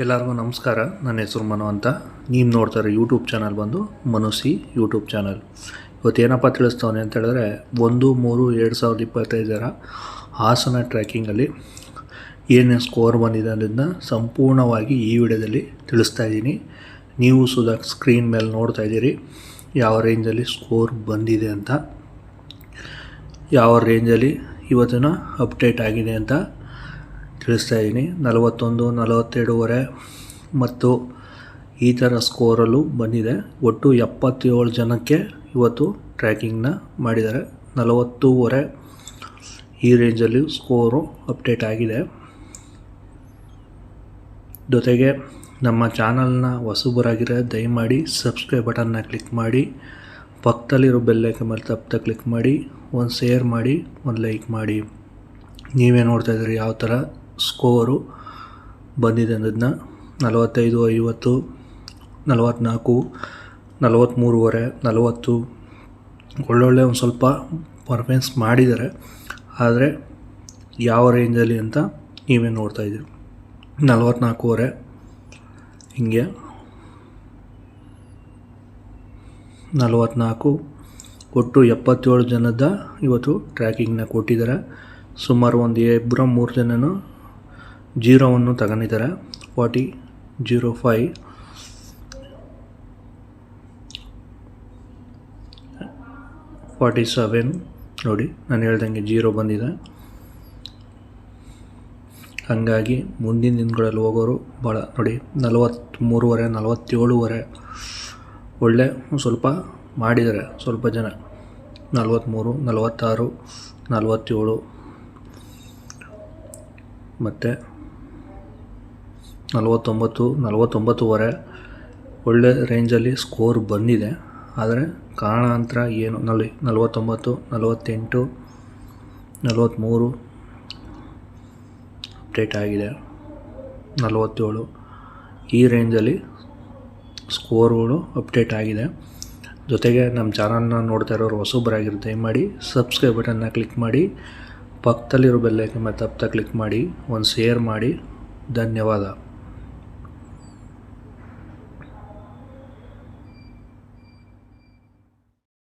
ಎಲ್ಲರಿಗೂ ನಮಸ್ಕಾರ. ನನ್ನ ಹೆಸರು ಮನು ಅಂತ. ನೀವು ನೋಡ್ತಾರೆ ಯೂಟ್ಯೂಬ್ ಚಾನಲ್ ಬಂದು ಮನುಸಿ ಯೂಟ್ಯೂಬ್ ಚಾನಲ್ ಇವತ್ತು ಏನಪ್ಪ ತಿಳಿಸ್ತವನೆ ಅಂತ ಹೇಳಿದ್ರೆ, ಒಂದು, ಮೂರು, ಎರಡು ಸಾವಿರದ ಇಪ್ಪತ್ತೈದರ ಹಾಸನ ಟ್ರ್ಯಾಕಿಂಗಲ್ಲಿ ಏನೇನು ಸ್ಕೋರ್ ಬಂದಿದೆ ಅನ್ನೋದನ್ನ ಸಂಪೂರ್ಣವಾಗಿ ಈ ವಿಡಿಯೋದಲ್ಲಿ ತಿಳಿಸ್ತಾ ಇದ್ದೀನಿ. ನೀವು ಸುಧಾ ಸ್ಕ್ರೀನ್ ಮೇಲೆ ನೋಡ್ತಾ ಇದ್ದೀರಿ, ಯಾವ ರೇಂಜಲ್ಲಿ ಸ್ಕೋರ್ ಬಂದಿದೆ ಅಂತ. ಯಾವ ರೇಂಜಲ್ಲಿ ಇವತ್ತಿನ ಅಪ್ಡೇಟ್ ಆಗಿದೆ ಅಂತ. ತಿಳಿಸ್ತಾ ಇದ್ದೀನಿ ನಲವತ್ತೊಂದು ನಲವತ್ತೆರಡೂವರೆ ಮತ್ತು ಈ ಥರ ಸ್ಕೋರಲ್ಲೂ ಬಂದಿದೆ. ಒಟ್ಟು ಎಪ್ಪತ್ತೇಳು ಜನಕ್ಕೆ ಇವತ್ತು ಟ್ರ್ಯಾಕಿಂಗ್ನ ಮಾಡಿದ್ದಾರೆ. ನಲವತ್ತೂವರೆ ಈ ರೇಂಜಲ್ಲಿ ಸ್ಕೋರು ಅಪ್ಡೇಟ್ ಆಗಿದೆ. ಜೊತೆಗೆ ನಮ್ಮ ಚಾನಲ್ನ ಹೊಸಬರಾಗಿರೋ ದಯಮಾಡಿ ಸಬ್ಸ್ಕ್ರೈಬ್ ಬಟನ್ನ ಕ್ಲಿಕ್ ಮಾಡಿ, ಪಕ್ಕದಲ್ಲಿರೋ ಬೆಲ್ಲೈಕನ್ ಮೇಲೆ ತಪ್ಪದ ಕ್ಲಿಕ್ ಮಾಡಿ, ಒಂದು ಶೇರ್ ಮಾಡಿ, ಒಂದು ಲೈಕ್ ಮಾಡಿ. ನೀವೇ ನೋಡ್ತಾ ಇದ್ದೀರಿ ಯಾವ ಥರ ಸ್ಕೋರು ಬಂದಿದೆ ಅನ್ನೋದನ್ನ ನಲವತ್ತೈದು, ಐವತ್ತು ನಲವತ್ತ್ನಾಲ್ಕು ನಲವತ್ತ್ಮೂರುವರೆ ನಲವತ್ತು. ಒಳ್ಳೊಳ್ಳೆ ಒಂದು ಸ್ವಲ್ಪ ಪರ್ಫಾರ್ಮೆನ್ಸ್ ಮಾಡಿದ್ದಾರೆ. ಆದರೆ ಯಾವ ರೇಂಜಲ್ಲಿ ಅಂತ ನೀವೇ ನೋಡ್ತಾ ಇದ್ದೀರಿ. ನಲವತ್ತ್ನಾಲ್ಕೂವರೆ ಹಿಂಗೆ. ನಲವತ್ತ್ನಾಲ್ಕು ಒಟ್ಟು ಎಪ್ಪತ್ತೇಳು ಜನದ ಇವತ್ತು ಟ್ರ್ಯಾಕಿಂಗ್ನ ಕೊಟ್ಟಿದ್ದಾರೆ. ಸುಮಾರು ಒಂದು ಇಬ್ಬರು ಮೂರು ಜನನು ಜೀರೋವನ್ನು ತಗೊಂಡಿದ್ದಾರೆ forty zero five forty seven. ನೋಡಿ, ನಾನು ಹೇಳ್ದಂಗೆ ಜೀರೋ ಬಂದಿದೆ. ಹಾಗಾಗಿ ಮುಂದಿನ ದಿನಗಳಲ್ಲಿ ಹೋಗೋರು ಭಾಳ ನೋಡಿ ನಲವತ್ತ್ಮೂರುವರೆ ನಲವತ್ತೇಳುವರೆ. ಒಳ್ಳೆ ಸ್ವಲ್ಪ ಮಾಡಿದ್ದಾರೆ, ಸ್ವಲ್ಪ ಜನ. ನಲವತ್ತ್ಮೂರು ನಲವತ್ತಾರು, ನಲವತ್ತೇಳು. ಮತ್ತು ನಲವತ್ತೊಂಬತ್ತು, ನಲವತ್ತೊಂಬತ್ತುವರೆ, ಒಳ್ಳೆ ರೇಂಜಲ್ಲಿ ಸ್ಕೋರ್ ಬಂದಿದೆ. ಆದರೆ ಕಾರಣಾಂತರ ಏನು? ನಲ್ ನಲವತ್ತೊಂಬತ್ತು, ನಲವತ್ತೆಂಟು ನಲವತ್ತ್ಮೂರು ಅಪ್ಡೇಟ್ ಆಗಿದೆ. ನಲವತ್ತೇಳು, ಈ ರೇಂಜಲ್ಲಿ ಸ್ಕೋರ್ಗಳು ಅಪ್ಡೇಟ್ ಆಗಿದೆ. ಜೊತೆಗೆ ನಮ್ಮ ಚಾನಲ್ನ ನೋಡ್ತಾ ಇರೋರು ಹೊಸಬರಾಗಿರೋ ದಯಮಾಡಿ ಸಬ್ಸ್ಕ್ರೈಬ್ ಬಟನ್ನ ಕ್ಲಿಕ್ ಮಾಡಿ, ಪಕ್ಕದಲ್ಲಿರೋ ಬೆಲ್ಲೈಕನ್ ಮತ್ತು ತಪ್ಪದ ಕ್ಲಿಕ್ ಮಾಡಿ, ಒಂದು ಶೇರ್ ಮಾಡಿ. ಧನ್ಯವಾದ.